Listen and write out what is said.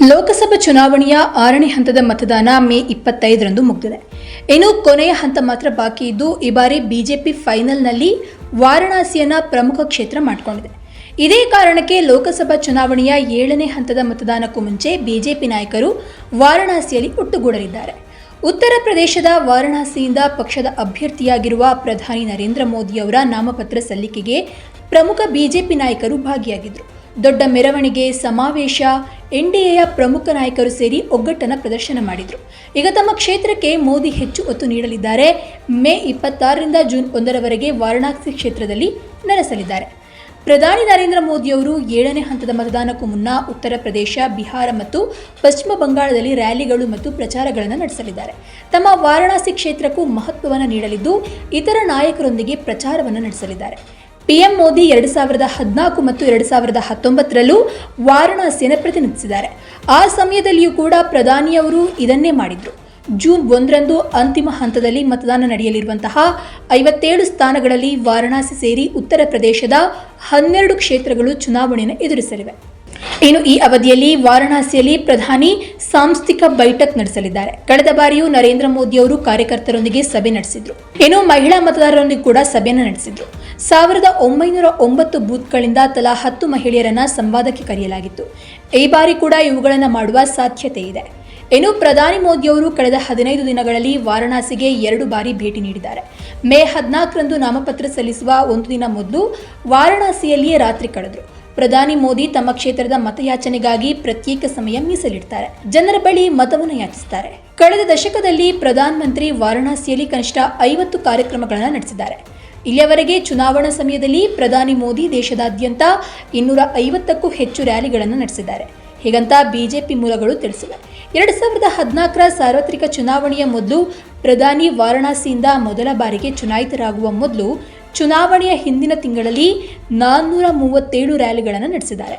ಲೋಕಸಭಾ ಚುನಾವಣೆಯ ಆರನೇ ಹಂತದ ಮತದಾನ ಮೇ ಇಪ್ಪತ್ತೈದರಂದು ಮುಗಿದಿದೆ. ಇನ್ನು ಕೊನೆಯ ಹಂತ ಮಾತ್ರ ಬಾಕಿ ಇದ್ದು, ಈ ಬಾರಿ ಬಿಜೆಪಿ ಫೈನಲ್ನಲ್ಲಿ ವಾರಣಾಸಿಯನ್ನ ಪ್ರಮುಖ ಕ್ಷೇತ್ರ ಮಾಡಿಕೊಂಡಿದೆ. ಇದೇ ಕಾರಣಕ್ಕೆ ಲೋಕಸಭಾ ಚುನಾವಣೆಯ ಏಳನೇ ಹಂತದ ಮತದಾನಕ್ಕೂ ಮುಂಚೆ ಬಿಜೆಪಿ ನಾಯಕರು ವಾರಣಾಸಿಯಲ್ಲಿ ಒಟ್ಟುಗೂಡಲಿದ್ದಾರೆ. ಉತ್ತರ ಪ್ರದೇಶದ ವಾರಣಾಸಿಯಿಂದ ಪಕ್ಷದ ಅಭ್ಯರ್ಥಿಯಾಗಿರುವ ಪ್ರಧಾನಿ ನರೇಂದ್ರ ಮೋದಿ ಅವರ ನಾಮಪತ್ರ ಸಲ್ಲಿಕೆಗೆ ಪ್ರಮುಖ ಬಿಜೆಪಿ ನಾಯಕರು ಭಾಗಿಯಾಗಿದ್ದರು ದೊಡ್ಡ ಮೆರವಣಿಗೆ, ಸಮಾವೇಶ ಎನ್ಡಿಎಯ ಪ್ರಮುಖ ನಾಯಕರು ಸೇರಿ ಒಗ್ಗಟ್ಟನ್ನು ಪ್ರದರ್ಶನ ಮಾಡಿದರು. ಈಗ ತಮ್ಮ ಕ್ಷೇತ್ರಕ್ಕೆ ಮೋದಿ ಹೆಚ್ಚು ಒತ್ತು ನೀಡಲಿದ್ದಾರೆ. ಮೇ ಇಪ್ಪತ್ತಾರರಿಂದ ಜೂನ್ ಒಂದರವರೆಗೆ ವಾರಣಾಸಿ ಕ್ಷೇತ್ರದಲ್ಲಿ ನೆಲೆಸಲಿದ್ದಾರೆ. ಪ್ರಧಾನಿ ನರೇಂದ್ರ ಮೋದಿಯವರು ಏಳನೇ ಹಂತದ ಮತದಾನಕ್ಕೂ ಮುನ್ನ ಉತ್ತರ ಪ್ರದೇಶ, ಬಿಹಾರ ಮತ್ತು ಪಶ್ಚಿಮ ಬಂಗಾಳದಲ್ಲಿ ರ್ಯಾಲಿಗಳು ಮತ್ತು ಪ್ರಚಾರಗಳನ್ನು ನಡೆಸಲಿದ್ದಾರೆ. ತಮ್ಮ ವಾರಣಾಸಿ ಕ್ಷೇತ್ರಕ್ಕೂ ಮಹತ್ವವನ್ನು ನೀಡಲಿದ್ದು, ಇತರ ನಾಯಕರೊಂದಿಗೆ ಪ್ರಚಾರವನ್ನು ನಡೆಸಲಿದ್ದಾರೆ. ಪಿಎಂ ಮೋದಿ ಎರಡು ಸಾವಿರದ ಹದಿನಾಲ್ಕು ಮತ್ತು ಎರಡು ಸಾವಿರದ ಹತ್ತೊಂಬತ್ತರಲ್ಲೂ ವಾರಣಾಸಿಯನ್ನು ಪ್ರತಿನಿಧಿಸಿದ್ದಾರೆ. ಆ ಸಮಯದಲ್ಲಿಯೂ ಕೂಡ ಪ್ರಧಾನಿಯವರು ಇದನ್ನೇ ಮಾಡಿದ್ರು. ಜೂನ್ ಒಂದರಂದು ಅಂತಿಮ ಹಂತದಲ್ಲಿ ಮತದಾನ ನಡೆಯಲಿರುವಂತಹ ಐವತ್ತೇಳು ಸ್ಥಾನಗಳಲ್ಲಿ ವಾರಣಾಸಿ ಸೇರಿ ಉತ್ತರ ಪ್ರದೇಶದ ಹನ್ನೆರಡು ಕ್ಷೇತ್ರಗಳು ಚುನಾವಣೆಯನ್ನು ಎದುರಿಸಲಿವೆ. ಇನ್ನು ಈ ಅವಧಿಯಲ್ಲಿ ವಾರಣಾಸಿಯಲ್ಲಿ ಪ್ರಧಾನಿ ಸಾಂಸ್ಥಿಕ ಬೈಠಕ್ ನಡೆಸಲಿದ್ದಾರೆ. ಕಳೆದ ಬಾರಿಯೂ ನರೇಂದ್ರ ಮೋದಿ ಅವರು ಕಾರ್ಯಕರ್ತರೊಂದಿಗೆ ಸಭೆ ನಡೆಸಿದ್ರು. ಇನ್ನು ಮಹಿಳಾ ಮತದಾರರೊಂದಿಗೆ ಕೂಡ ಸಭೆಯನ್ನು ನಡೆಸಿದ್ರು. ಸಾವಿರದ ಒಂಬೈನೂರ ಒಂಬತ್ತು ಬೂತ್ಗಳಿಂದ ತಲಾ ಹತ್ತು ಮಹಿಳೆಯರನ್ನ ಸಂವಾದಕ್ಕೆ ಕರೆಯಲಾಗಿತ್ತು. ಈ ಬಾರಿ ಕೂಡ ಇವುಗಳನ್ನು ಮಾಡುವ ಸಾಧ್ಯತೆ ಇದೆ. ಇನ್ನು ಪ್ರಧಾನಿ ಮೋದಿಯವರು ಕಳೆದ ಹದಿನೈದು ದಿನಗಳಲ್ಲಿ ವಾರಣಾಸಿಗೆ ಎರಡು ಬಾರಿ ಭೇಟಿ ನೀಡಿದ್ದಾರೆ. ಮೇ ಹದಿನಾಲ್ಕರಂದು ನಾಮಪತ್ರ ಸಲ್ಲಿಸುವ ಒಂದು ದಿನ ಮೊದಲು ವಾರಣಾಸಿಯಲ್ಲಿಯೇ ರಾತ್ರಿ ಕಳೆದರು. ಪ್ರಧಾನಿ ಮೋದಿ ತಮ್ಮ ಕ್ಷೇತ್ರದ ಮತಯಾಚನೆಗಾಗಿ ಪ್ರತ್ಯೇಕ ಸಮಯ ಮೀಸಲಿಡ್ತಾರೆ. ಜನರ ಬಳಿ ಮತವನ್ನು ಯಾಚಿಸುತ್ತಾರೆ ಕಳೆದ ದಶಕದಲ್ಲಿ ಪ್ರಧಾನಮಂತ್ರಿ ವಾರಣಾಸಿಯಲ್ಲಿ ಕನಿಷ್ಠ ಐವತ್ತು ಕಾರ್ಯಕ್ರಮಗಳನ್ನು ನಡೆಸಿದ್ದಾರೆ. ಇಲ್ಲಿಯವರೆಗೆ ಚುನಾವಣಾ ಸಮಯದಲ್ಲಿ ಪ್ರಧಾನಿ ಮೋದಿ ದೇಶದಾದ್ಯಂತ ಇನ್ನೂರ ಐವತ್ತಕ್ಕೂ ಹೆಚ್ಚು ರ್ಯಾಲಿಗಳನ್ನು ನಡೆಸಿದ್ದಾರೆ. ಹೀಗಂತ ಬಿಜೆಪಿ ಮೂಲಗಳು ತಿಳಿಸಿವೆ. ಎರಡು ಸಾವಿರದ ಹದಿನಾಲ್ಕರ ಸಾರ್ವತ್ರಿಕ ಚುನಾವಣೆಯ ಮೊದಲು ಪ್ರಧಾನಿ ವಾರಣಾಸಿಯಿಂದ ಮೊದಲ ಬಾರಿಗೆ ಚುನಾಯಿತರಾಗುವ ಮೊದಲು ಚುನಾವಣೆಯ ಹಿಂದಿನ ತಿಂಗಳಲ್ಲಿ ನಾನ್ನೂರ ಮೂವತ್ತೇಳು ರ್ಯಾಲಿಗಳನ್ನು ನಡೆಸಿದ್ದಾರೆ.